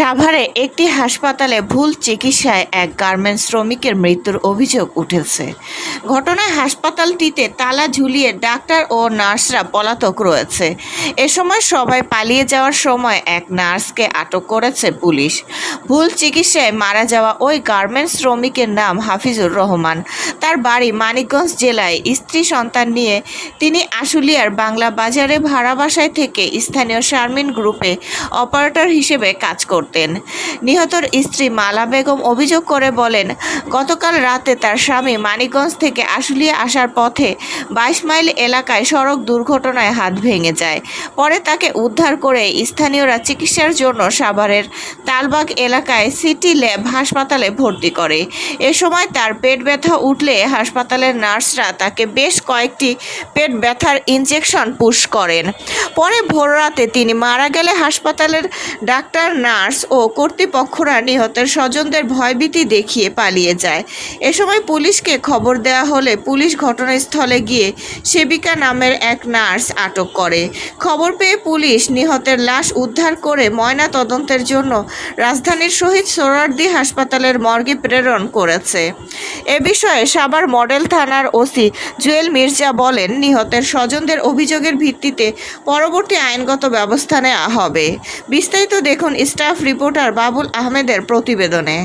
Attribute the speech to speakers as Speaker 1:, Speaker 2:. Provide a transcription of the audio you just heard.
Speaker 1: সাভারে একটি হাসপাতালে ভুল চিকিৎসায় এক গার্মেন্টস শ্রমিকের মৃত্যুর অভিযোগ উঠেছে। ঘটনায় হাসপাতালটিতে তালা ঝুলিয়ে ডাক্তার ও নার্সরা পলাতক রয়েছে। এ সময় সবাই পালিয়ে যাওয়ার সময় এক নার্সকে আটক করেছে পুলিশ। ভুল চিকিৎসায় মারা যাওয়া ওই গার্মেন্টস শ্রমিকের নাম হাফিজুর রহমান। তার বাড়ি মানিকগঞ্জ জেলায় স্ত্রী সন্তান নিয়ে তিনি আশুলিয়ার বাংলা বাজারে ভাড়া বাসায় থেকে স্থানীয় শারমিন গ্রুপে অপারেটর হিসেবে কাজ করতেন। নিহতর স্ত্রী মালা বেগম অভিযোগ করে বলেন, গতকাল রাতে তার স্বামী মানিকগঞ্জ থেকে আশুলিয়া আসার পথে বাইশ মাইল এলাকায় সড়ক দুর্ঘটনায় হাত ভেঙে যায়। পরে তাকে উদ্ধার করে স্থানীয়রা চিকিৎসার জন্য সাভারের তালবাগ এলাকায় সিটি ল্যাব হাসপাতালে ভর্তি করে। এ সময় তার পেট ব্যথা উঠলে হাসপাতালের নার্সরা তাকে বেশ কয়েকটি পেট ব্যথার ইনজেকশন পুশ করেন। পরে ভোররাতে তিনি মারা গেলে হাসপাতালের ডাক্তার, নার্স ও কর্তৃপক্ষরা নিহতের স্বজনদের ভয়ভীতি দেখিয়ে পালিয়ে যায়। এ সময় পুলিশকে খবর দেওয়া হলে পুলিশ ঘটনাস্থলে গিয়ে সেবিকা নামের এক নার্স আটক করে। খবর পেয়ে পুলিশ নিহতের লাশ উদ্ধার করে ময়না তদন্তের জন্য রাজধানীর শহীদ সোহরার্দি হাসপাতালের মর্গে প্রেরণ করেছে। এ বিষয়ে সাবার মডেল থানার ওসি জুয়েল মির্জা বলেন, নিহতের স্বজনদের অভিযোগের ভিত্তিতে পরবর্তী আইনগত ব্যবস্থা নেওয়া হবে। বিস্তারিত দেখুন স্টাফ রিপোর্টার বাবুল আহমেদের প্রতিবেদনে।